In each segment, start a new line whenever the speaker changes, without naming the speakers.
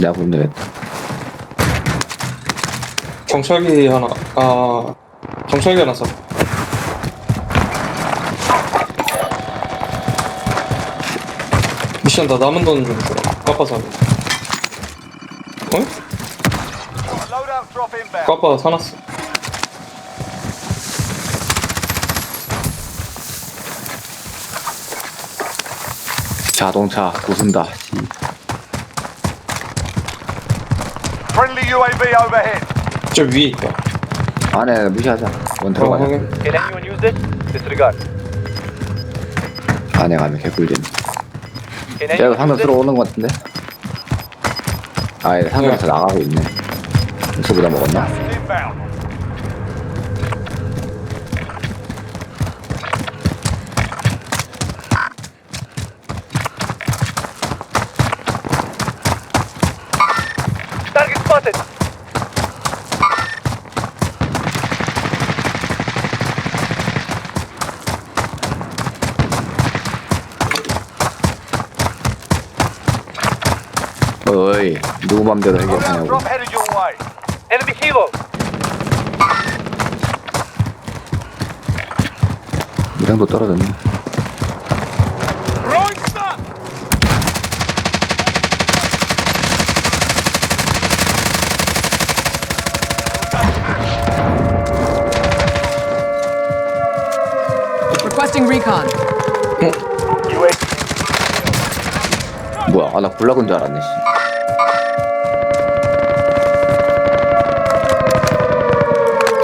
내가 보면 되겠다.
정찰기 하나 아 정찰기 하나 사 미션 다 남은 돈좀 주라 깎아서 하는 어?
Loadout drop inbound.
깎아 사놨어
자동차 부순다. 씨.
UAV overhead.
저 위에 있다
안에 무시하자. 원
어
들어가자.
확인
Can anyone use this? Disregard.
안에 가면 개꿀잼.
Can anyone use this?
들어오는 것 같은데? 아, 얘 상대에서 나가고 있네. 수보다 먹었나?
Inbound.
어이, 누구 맘대로 해결하냐고.
drop headed your way.
Enemy helo.
이랑도 떨어졌네.
Throwing stun.
Requesting recon.
UAV.
뭐야, 아, 나 굴락인 줄 알았네, 씨.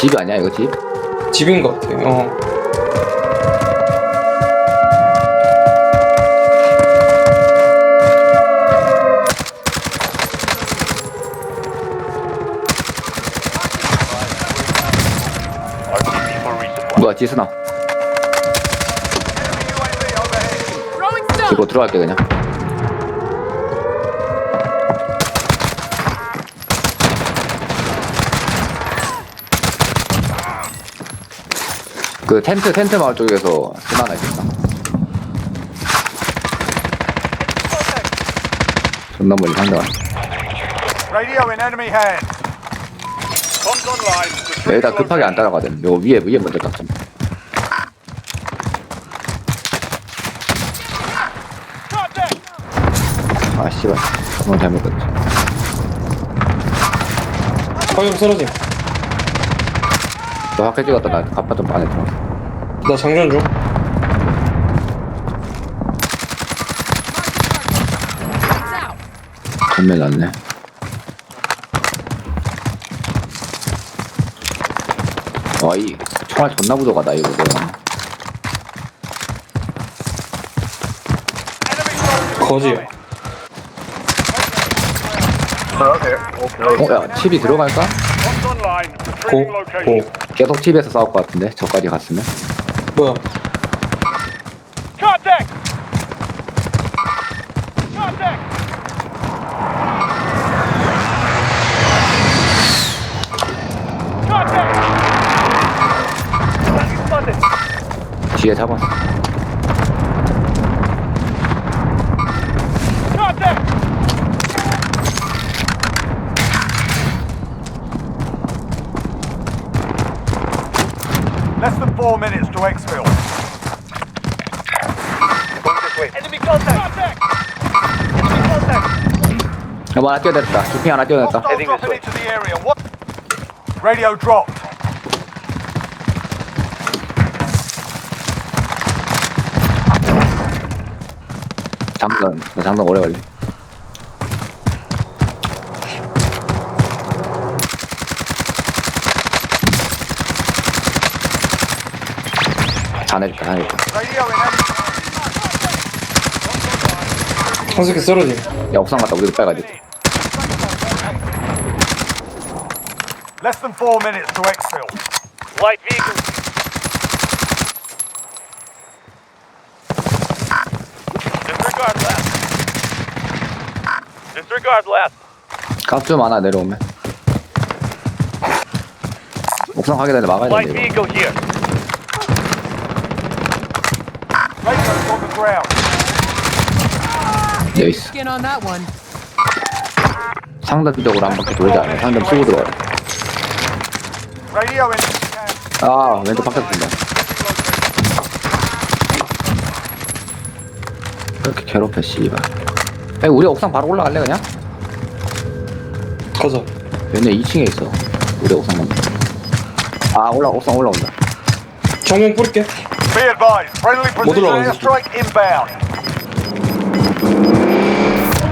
집 아니야, 이거 집?
집인 것 같아 어.
뭐야.
Throwing stun.
이거 들어갈게, 그냥. 그 텐트, 텐트 마을 쪽에서 하나 있겠다. 존나 멀리 상대가.
Radio in enemy hand. Bombs online.
여기다 급하게 안 따라가든. 요 위에, 위에 먼저 딱 좀.
Contact.
아, 씨발. 그건 잘못 갔지.
화염 쓰러짐
너 학교 찍었다. 나 갑파 좀 안에 들어.
나 장전 중.
전멸 났네. 와, 이 총알 존나 부족하다, 이거. 내가.
거지
incoming.
어, 야, 칩이 들어갈까?
Online. Retrieving
계속 칩에서 싸울 것 같은데, 저까지 갔으면.
뭐야
Contact. Contact. Contact.
Target spotted.
뒤에 잡았어.
Contact. Less than four minutes to exfil.
Going this way. Enemy contact.
Contact.
Enemy contact.
야, 뭐 하나 뛰어냈다. 주핑 하나 뛰어냈다.
Hostiles
Heading this
dropping
way.
into the area. What? Radio dropped.
장전, 나 장전 오래 걸리. 다 내릴까, 다 내릴까.
새끼 쓰러짐
야, 옥상 갔다 우리도 빨리 가지.
Less than four minutes to exfil.
Light vehicle. Disregard last. Disregard last.
값좀 하나 내려오면. 옥상 가게 되는데 막아야
Light
되는데, 이거.
vehicle here.
On the ground.
여기 있어.
Skin on that one.
상단적으로 한 바퀴 돌자. 상단 쓰고 들어가요.
Radio in scan.
아, 왼쪽 바깥 든다. 이렇게 괴롭혀, 씨발. 아니, 우리 옥상 바로 올라갈래, 그냥?
가자.
얘네 2층에 있어. 우리 옥상만. 아, 올라, 옥상 올라온다.
정공 뿌릴게.
Be advised, friendly
못
precision
올라가겠어.
airstrike inbound.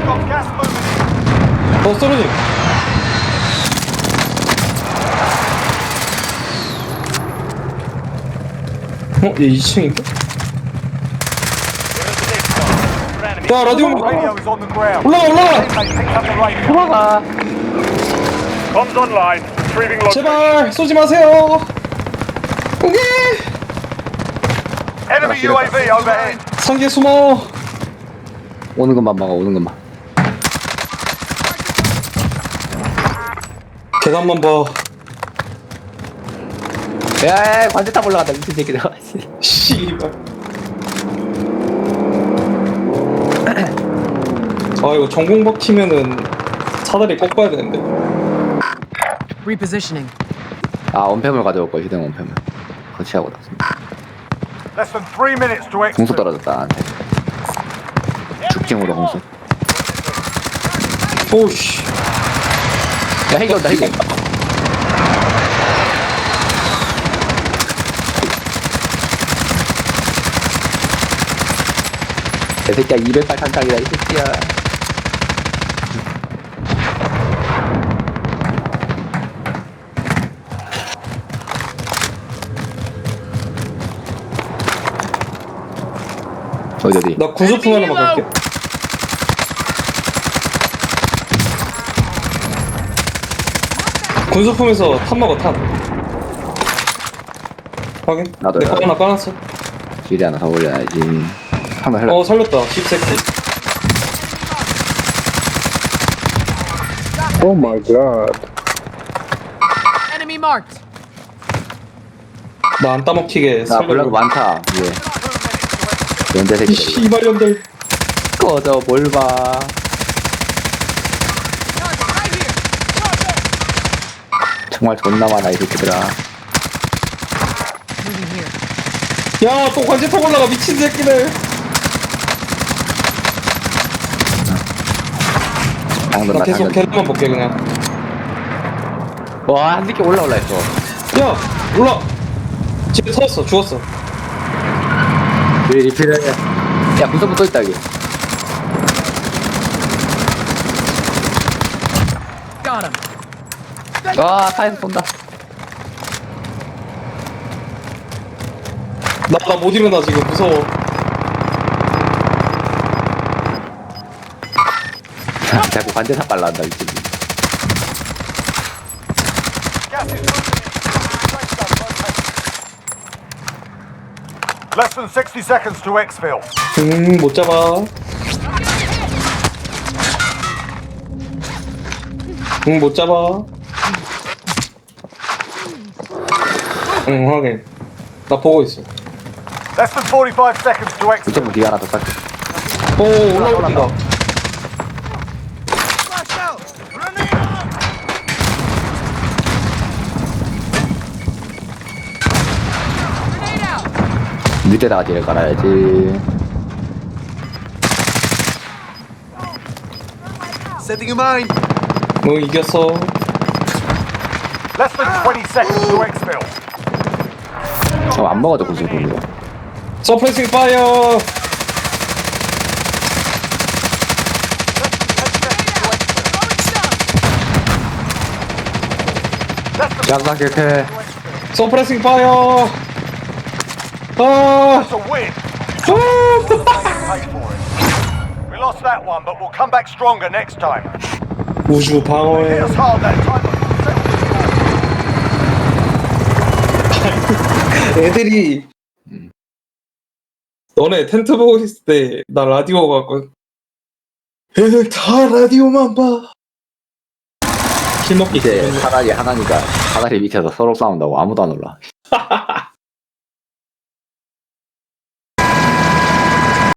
Got gas moving.
어, 쓰러짐. 어, 얘 2층인가? 야, 라디오
Radio is on the ground.
올라가, 올라가!
Teammate picked up the radio.
올라가!
Comms online. Retrieving location.
제발 쏘지 마세요. 오케이.
Enemy UAV overhead.
상계 숨어.
오는 것만 막아, 오는 것만.
계단만 봐.
야, 야, 관제 탑 올라간다, 미친 새끼들.
씨발. 아 이거 전공 박히면은 사다리 꼭 봐야 되는데.
Repositioning.
아, 원팸을 가져올 거야, 휴대용 원팸을. 거치하고 다
Less than three minutes to
공수. 떨어졌다, 나한테. 죽징으로 공수.
오씨.
야, 핵이 온다, 핵이. 이 새끼야, 208 탄창이다, 이 새끼야. 어디, 어디?
나 군소품 하나만 갈게. 군소품에서 탄 먹어 탄. 확인.
나도요.
내거 하나 까놨어.
길이 하나 더 올려야지. 한번 살려.
어 살렸다. 씹새끼.
Oh my god.
Enemy marked.
나 안 따먹히게
나 블랙 많다, 위에. 연대
이
새끼들.
씨발년들.
꺼져, 뭘 봐. 정말 존나 많아, 이 새끼들아.
Moving here.
야, 또 관제 타고 올라가 미친 새끼들.
방금 나나
계속
당근.
계단만 볼게 그냥.
와, 한 새끼 올라 올라 했어.
야, 올라. 집에 터졌어, 죽었어.
우리 리필해. 야, 구석부 또 있다, 여기.
Got him.
와, 차에서 쏜다.
나나 못 일어나 지금 무서워.
자꾸 관제사 빨라 한다, 미친.
Gas is moving Less than 60 seconds to exfil.
음, 못 잡아. 응, 못 잡아. 응, 확인. 나 보고 있어.
Less than 45 seconds to exfil.
구석부 뒤에 하나 더.
오, 올라온다.
밑에다가 뒤를 깔아야지.
뭐 이겼어.
Less than 20 seconds to exfil.
저안 먹어도 구석부 이거.
서프레싱 파이어.
양상 개패.
서프레싱 파이어. 아.
That's a win.
아.
Pay for it. We lost that one, but we'll come back stronger next time.
우주
Hit
방어에
us hard that time. but we'll settle the score.
애들이 너네 텐트 보고 있을 때 나 라디오 갖고 애들 다 라디오만 봐. 킬 먹기
이제
때문에.
사다리 하나니까 사다리 밑에서 서로 싸운다고 아무도 안 올라.